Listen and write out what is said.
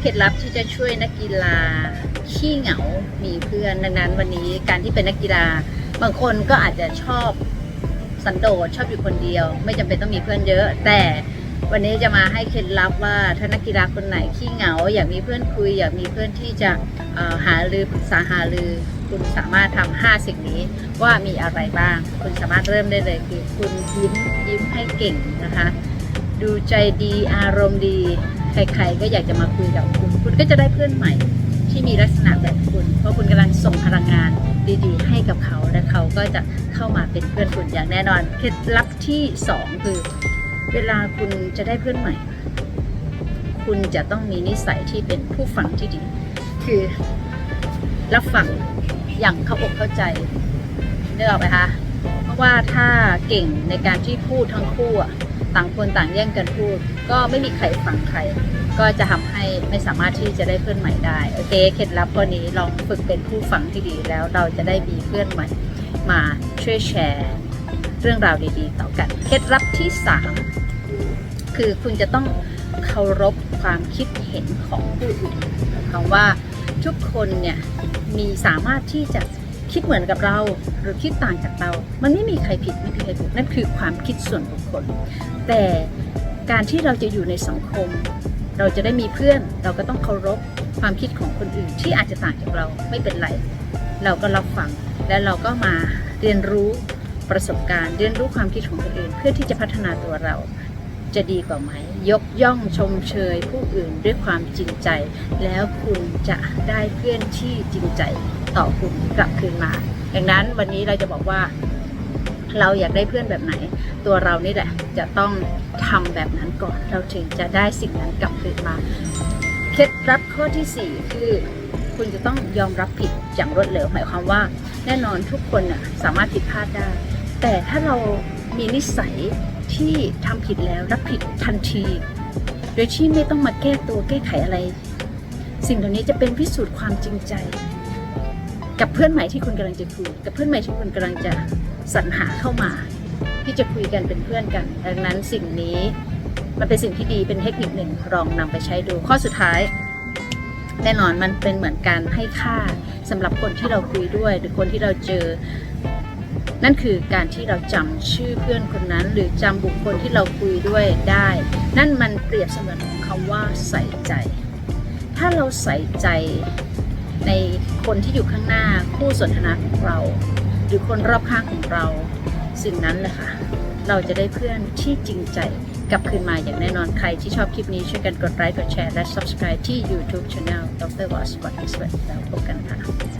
เคล็ดลับที่จะช่วยนักกีฬาขี้เหงา มีเพื่อน ดังนั้นวันนี้การที่เป็นนักกีฬา บางคนก็อาจจะชอบสันโดษชอบอยู่คนเดียว ไม่จำเป็นต้องมีเพื่อนเยอะ แต่วันนี้จะมาให้เคล็ดลับว่าถ้านักกีฬาคนไหนขี้เหงา อยากมีเพื่อนคุย อยากมีเพื่อนที่จะหารือปรึกษาหารือคุณสามารถทำห้าสิ่งนี้ว่ามีอะไรบ้าง คุณสามารถเริ่มได้เลยคือคุณยิ้มยิ้มให้เก่งนะคะ ดูใจดีอารมณ์ดี ใครๆ ก็อยากจะมาคุยกับคุณ คุณก็จะได้เพื่อนใหม่ที่มีลักษณะแบบคุณ เพราะคุณกำลังส่งพลังงานดีๆ ให้กับเขา และเขาก็จะเข้ามาเป็นเพื่อนคุณอย่างแน่นอน เคล็ดลับที่สองคือ เวลาคุณจะได้เพื่อนใหม่ คุณจะต้องมีนิสัยที่เป็นผู้ฟังที่ดี คือรับฟังอย่างเข้าอกเข้าใจนึกออกไหมคะ เพราะว่าถ้าเก่งในการที่พูดทั้งคู่อะ ต่างคนต่างแย่งกันพูด ก็ไม่มีใครฟังใคร ก็จะทำให้ไม่สามารถที่จะได้เพื่อนใหม่ได้โอเคเคล็ดลับข้อนี้ลองฝึกเป็นผู้ฟังที่ดีแล้วเราจะได้มีเพื่อนใหม่มาช่วยแชร์เรื่องราวดีๆ ต่อกันเคล็ดลับที่สามคือคุณจะต้องเคารพความคิดเห็นของผู้อื่นคำว่าทุกคนเนี่ยมีสามารถที่จะ คิดเหมือนกับเราหรือคิดต่างจากเรา มันไม่มีใครผิดไม่มีใครถูกนั่นคือความคิดส่วนบุคคล แต่การที่เราจะอยู่ในสังคม เราจะได้มีเพื่อนเราก็ต้องเคารพความคิดของคนอื่นที่อาจจะต่างจากเราไม่เป็นไร เราก็รับฟังและเราก็มาเรียนรู้ประสบการณ์ เรียนรู้ความคิดของคนอื่น เพื่อที่จะพัฒนาตัวเราจะดีกว่าไหม ยกย่องชมเชยผู้อื่นด้วยความจริงใจ แล้วคุณจะได้เพื่อนที่จริงใจ ต่อคุณกลับคืนมาดังนั้นวันนี้เราจะบอกว่าเราอยากได้เพื่อนแบบไหน ตัวเรานี่แหละจะต้องทำแบบนั้นก่อน เราถึงจะได้สิ่งนั้นกลับคืนมา เคล็ดลับข้อที่ 4 คือคุณจะต้องยอมรับผิดอย่างรวดเร็วหมายความว่า แน่นอนทุกคนน่ะสามารถผิดพลาดได้ แต่ถ้าเรามีนิสัยที่ทำผิดแล้วรับผิดทันที โดยที่ไม่ต้องมาแก้ตัวแก้ไขอะไร สิ่งเหล่านี้จะเป็นพิสูจน์ความจริงใจ กับเพื่อนใหม่ที่คุณกำลังจะคุยกับเพื่อนใหม่ที่คุณกำลังจะสรรหาเข้ามา ที่จะคุยกันเป็นเพื่อนกัน ดังนั้นสิ่งนี้มันเป็นสิ่งที่ดีเป็นเทคนิคหนึ่งลองนำไปใช้ดูข้อสุดท้าย แน่นอนมันเป็นเหมือนการให้ค่าสำหรับคนที่เราคุยด้วย หรือคนที่เราเจอ นั่นคือการที่เราจำชื่อเพื่อนคนนั้น หรือจำบุคคลที่เราคุยด้วยได้ นั่นมันเปรียบเสมือนคำว่าใส่ใจ ถ้าเราใส่ใจ ในคนที่อยู่ข้างหน้าคู่สนทนาของเรา หรือคนรอบข้างของเรา สิ่งนั้นแหละค่ะ เราจะได้เพื่อนที่จริงใจกลับคืนมาอย่างแน่นอนใครที่ชอบคลิปนี้ช่วยกันกดไลค์กดแชร์และ subscribe ที่ YouTube Channel Dr. w a s กด e x p e r t แล้วพบกันค่ะ